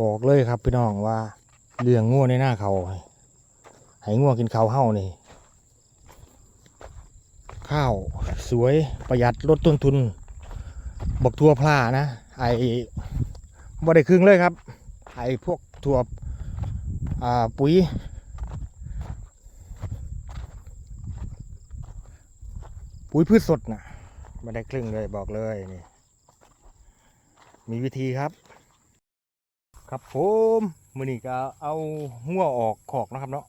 บอกเลยครับพี่น้องว่าเลี้ยงงัวในหน้าเขาให้งัวกินข้าวเฮ้านี่ ข้าวสวยประหยัดลดต้นทุนบอกทัวพลานะ ไอ้บ่ได้ครึ่งเลยครับ ไอ้พวกถั่วอ่าปุ๋ย ปุ๋ยพืชสดนะไม่ได้ครึ่งเลยบอกเลยนี่มีวิธีครับ ครับผมมือนี้ก็เอาหัวออกขอกนะครับเนาะ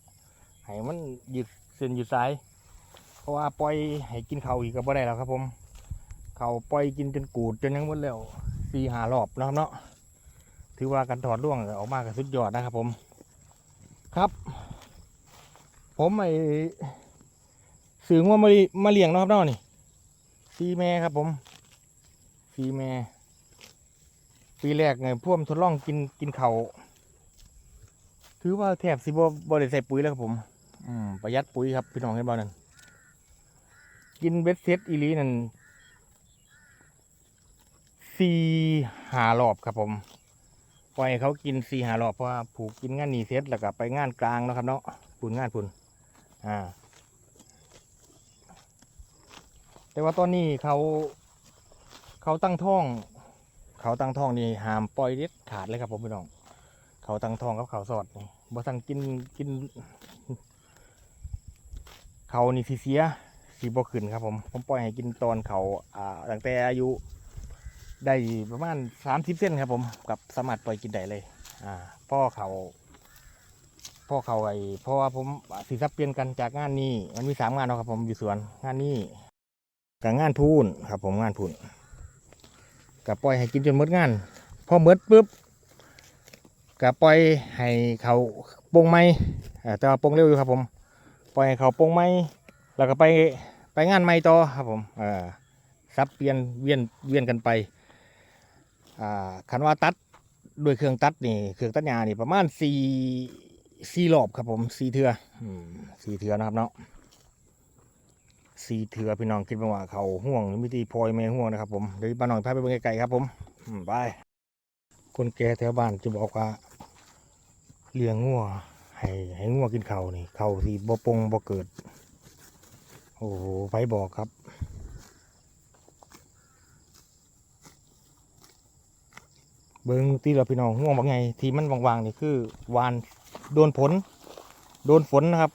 ให้มันหยืดเส้นหยืดสาย เพราะว่าปล่อยให้กินเขาอีกก็บ่ได้แล้วครับผมเขาปล่อยกินจนกูดจนยังหมดแล้วสี่หารอบนะครับเนาะถือว่าการถอดร่วงออกมาก็สุดยอดนะครับผม ครับ ผมไอ้สื่อว่ามามาเลี้ยงนะครับเนาะนี่ซีแม่ครับผมซีแม่ ปีแรกไงพ่วมทดลองกินกินเขาวถือว่าแทบสิบ่บ่ได้ใส่ปุ๋ยแล้วครับผม อืมประหยัดปุ๋ยครับพี่น้องเห็นบ่นั่นกินเบ็ดเซตอีลีนั่นสี่หารอบครับผมปล่อยเขากินสี่หารอบเพราะว่าผูกกินงานนีเซตแล้วก็ไปงานกลางเนาะครับเนาะปุ่นงานปุ่นอ่า แต่ว่าตอนนี้เขาเขาตั้งท้อง เขาตั้งท้องนี่ห้ามปล่อยเด็ดขาดเลยครับผมพี่น้อง เขาตั้งท้องกับเขาสอดนี่บ่สั่งกินกิน เขานี่สิเสียสีบ่ขึ้นครับผม ผมปล่อยให้กินตอนเขาอ่าตั้งแต่อายุได้ประมาณสามสิบเส้นครับผมกับสามารถปล่อยกินได้เลย อ่า พ่อเขาพ่อเขาไอ้เพราะว่าผมสีสับเปลี่ยนกันจากงานนี้ มันมีสามงานเนาะครับผมอยู่สวนงานนี้กับงานพูนครับผมงานพูน ก็ปล่อยให้กินจนหมดงาน พอหมดปุ๊บก็ปล่อยให้เขาปรุงไม้อ่แต่ว่าปรุงเร็วอยู่ครับผม ปล่อยให้เขาปรุงไม้แล้วก็ไปไปงานไม้ต่อครับผมอ่าซับเปลี่ยนเวียนเวียนกันไปอ่าคันว่าตัดด้วยเครื่องตัดนี่เครื่องตัดหญ้านี่ประมาณสี่สี่รอบครับผมสี่เทืออืมสี่เทือนะครับเนาะ สีเทือพี่น้องคิดว่าเขาห่วงมิตีพลอยแม่ห่วงนะครับผมเดี๋ยวบ้านน้องพาไปเบิ่งไกลๆครับผมไปคนแก่แถวบ้านจะบอกว่าเลี้ยงงัวให้ให้งัวกินเขานี่เขาวที่บ่ปงบ่เกิด โอ้โหไฟบอกครับเบิ้งตีเราพี่น้องห่วงบางไงที่มันวางๆนี่คือวานโดนฝนโดนฝนนะครับ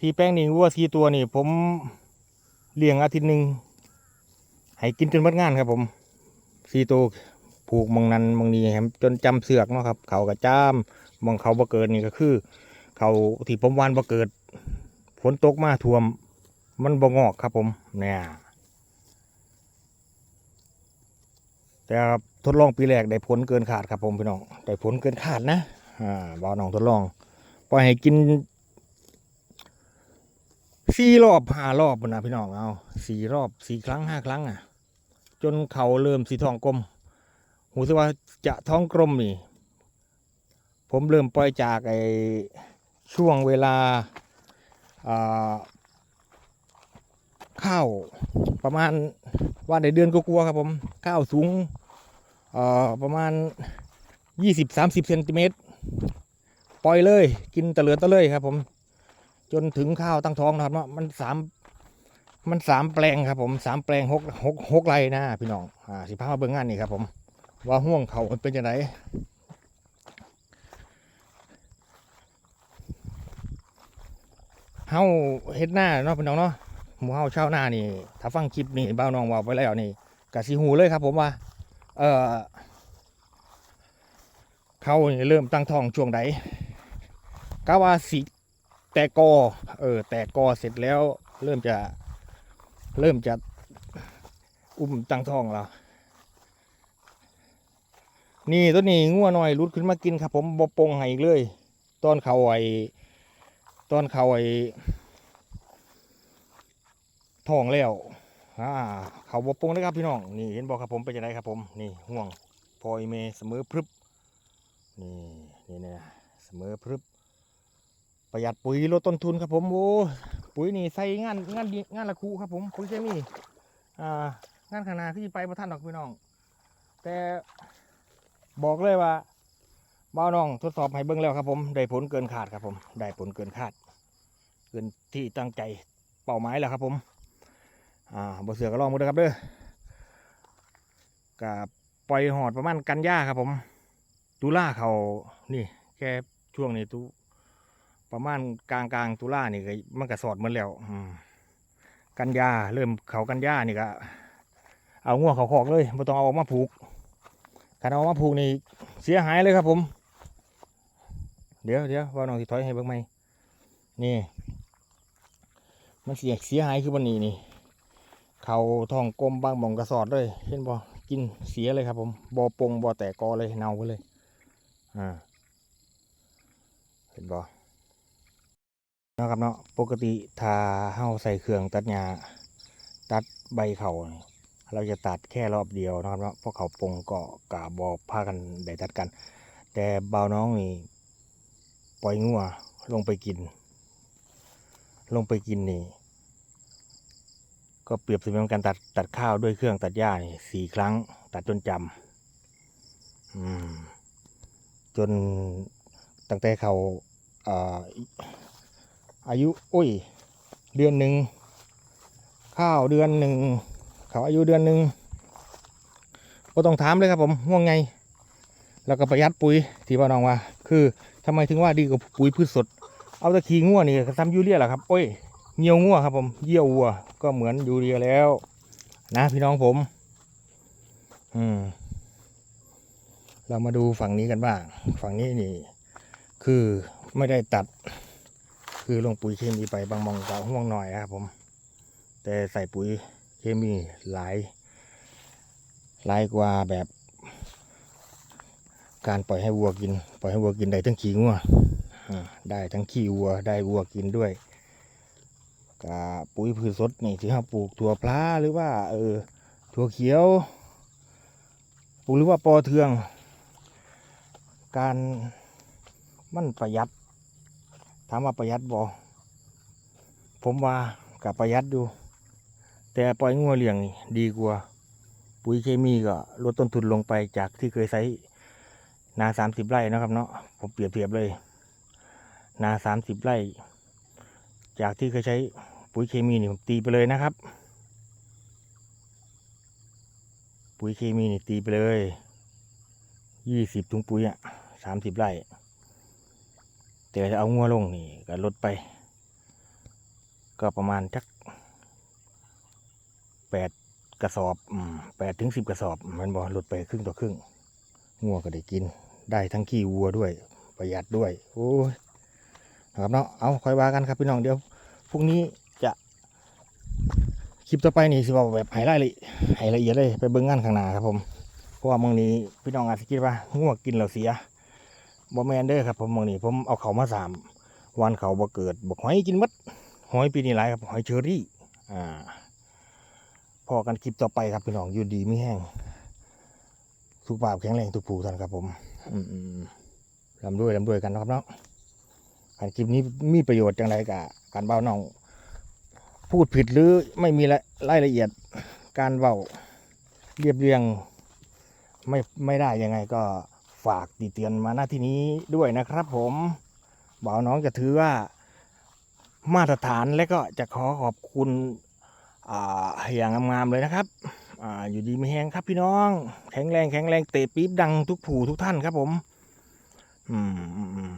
ที่แป้งนี่วัวสีตัวนี่ ผมเลี้ยงอาทิตย์หนึ่งให้กินจนหมัดงานครับผมสีตัวผูกมองนันมองนี้แหมจนจำเสือกเนาะครับ เขากระจ้ามมองเขาบ่เกิดนี่ก็คือ เขาที่ผมวานบ่เกิดฝนตกมาท่วม มันบ่งอกครับผมเนี่ยแต่ทดลองปีแรกได้ผลเกินขาดครับผมพี่น้องได้ผลเกินขาดนะอ่าบ่าวน้องทดลองปล่อยให้กิน สี่รอบห้ารอบนนะพี่น้องเอาสี่รอบสี่ครั้งห้าครั้งอะ จนเขาเริ่มสีทองกลมหูสึกว่าจะท้องกลมนี่ผมเริ่มปล่อยจากไอช่วงเวลาอ่าข้าวประมาณว่าในเดือนก็กลัวครับผมข้าวสูงเอ่อประมาณยี่สิบสามสิบเซนติเมตรปล่อยเลย กินตะเลือตะเลยครับผม จนถึงข้าวตั้งท้องนะครับเนาะมันสามมันสามแปลงครับผมสามแปลงหกหกหกไรนะพี่น้องอ่าสิพามาเบิ่งงานนี่ครับผมว่าห่วงเขามันเป็นยังไงเฮาเฮ็ดหน้าเนาะพี่น้องเนาะหมู่เฮาเช่าหน้านี่ ถ้าฟังคลิปนี่บ้าน้องว่าไปแล้วนี่กะสิหูเลยครับ ผมว่า เออเขาเริ่มตั้งท้องช่วงใดกะว่าสิ แต่กอเออแต่กอเสร็จแล้ว เริ่มจะเริ่มจะอุ้มตั้งท้องแล้วนี่ตัวนี้งัวหน่อยรุดขึ้นมากินครับ ผมบปงให้อีกเลย ตอนเขาไอตอนเขาไอทองแล้วอ่าเขาบปงเลยครับพี่น้องนี่เห็นบอกครับผมเป็นยังไงครับ ผมนี่ห่วงพออีเมเสมอพรึบนี่นี่นะเสมอพรึบ ประหยัดปุ๋ยลดต้นทุนครับผมโอ้ปุ๋ยนี่ใส่งานงานดีงานละคูครับผมปุ๋ยเคมีอ่างานขางนาที่ไปประท่านดอกพี่น้อง แต่บอกเลยว่าบ้าน้องทดสอบให้เบิ้งแล้วครับผมได้ผลเกินคาดครับผมได้ผลเกินคาด เกินที่ตั้งใจเป้าหมายแล้วครับผมอ่าบ่เสือก็ลองมาเด้อครับเด้อกับปล่อยหอดประมาณกันยาครับผมตุลาเขานี่แค่ช่วงนี้ตุ ประมาณกลางกลางตุลานี่ก็มันก็สอดหมันแล้วกันยาเริ่มเขากันยานี่ก็เอางัวเขาขอกเลยไม่ต้องเอาออกมาผูกถ้าเอาออกมาผูกนี่เสียหายเลยครับผม เดี๋ยวเดี๋ยวว่าน้องสิถอยให้เบิ่งไหมนี่ มันเสียเสียหายคือวันนี้นี่ เขาทองกลมบางหม่องกระสอดเลยเห็นบ่กินเสียเลยครับผมบ่ปงบ่แตกกอเลยเน่าไปเลยอ่าเห็นบ่ นะครับเนาะปกติถ้าเฮาใส่เครื่องตัดหญ้าตัดใบเขาเราจะตัดแค่รอบเดียวนะครับเนาะเพราะเขาปงก็กะบ่พากันได้ตัดกัน แต่บ่าวน้องนี่ปล่อยงัวลงไปกิน ลงไปกินนี่ ก็เปรียบเสมือนการตัดตัดข้าวด้วยเครื่องตัดหญ้านี่สี่ครั้ง ตัดจนจำจนตั้งแต่เขาอ่า อายุอุ้ยเดือนหนึ่งข้าวเดือนหนึ่งเขาอายุเดือนหนึ่งก็ต้องถามเลยครับผมว่าไง แล้วก็ประหยัดปุ๋ยที่ว่าน้องว่า คือทำไมถึงว่าดีกว่าปุ๋ยพืชสด เอาตะขี้งัวนี่ทำยูเรียหละครับโอ้ยเงียวงัวครับผมเยี่ยววัว ก็เหมือนยูเรียแล้ว นะพี่น้องผม อืม เรามาดูฝั่งนี้กันบ้าง ฝั่งนี้นี่ คือไม่ได้ตัด คือลงปุ๋ยเคมีไปบางมองก็ห่วงหน่อยนะครับผม แต่ใส่ปุ๋ยเคมีหลายหลายกว่าแบบการปล่อยให้วัวกิน ปล่อยให้วัวกินได้ทั้งขี้งัวได้ทั้งขี้วัวได้วัวกินด้วยกับปุ๋ยพืชสดนี่ที่เราปลูกถั่วพลาหรือว่าเออถั่วเขียวปลูกหรือว่าปอเทือง การมันประหยัด ถามว่าประหยัดบ่ผมว่ากับประหยัดอยู่ แต่ปล่อยงัวเลี้ยงดีกว่า ปุ๋ยเคมีก็ลดต้นทุนลงไปจากที่เคยใช้นาสามสิบไร่นะครับเนาะผมเปรียบเทียบเลย นาสามสิบไร่ จากที่เคยใช้ปุ๋ยเคมีนี่ผมตีไปเลยนะครับ ปุ๋ยเคมีนี่ตีไปเลยยี่สิบถุงปุ๋ยอะสามสิบไร่ แต่จะเอางัวลงนี่ก็ลดไป ก็ประมาณจักแปดกระสอบแปดถึงสิบกระสอบ มันบอกลดไปครึ่งต่อครึ่งงัวก็ได้กิน ได้ทั้งขี้วัวด้วย ประหยัดด้วย โอ้ยนะครับเนาะเอาคอยว่ากันครับพี่น้องเดี๋ยวพรุ่งนี้จะคลิปต่อไปนี่สิบอกแบบไฮไลท์เลยไฮละเอียดเลยไปเบิ้งงานข้างหน้าครับผมเพราะว่ามึงนี้พี่น้องอาจจะคิดว่าง่วกินแล้วเสีย บ่แมนเด้อครับผมมึงนี้ผมเอาเขามาสามวันเขาบ่เกิดบอกหอยกินมัดหอยปีนี้หลายครับหอยเชอรี่อ่าพอกันคลิปต่อไปครับพี่น้องอยู่ดีไม่แห้งสุขภาพแข็งแรงทุกผู้ท่านครับผมอืมลำด้วยลำด้วยกันนะครับเนาะการคลิปนี้มีประโยชน์จังไรกับการเบ้าน้อง พูดผิดหรือไม่มีรายละเอียด การเบ้าเรียบเรียงไม่ไม่ได้ยังไงก็ ฝากติเตือนมาหน้าที่นี้ด้วยนะครับ ผมบ่าวน้องจะถือว่ามาตรฐานและก็จะขอขอบคุณอย่างงามๆเลยนะครับออยู่ดีไม่แห้งครับพี่น้อง แข็งแรงแข็งแรงเตะปี๊บดังทุกผู้ทุกท่านครับผม อืม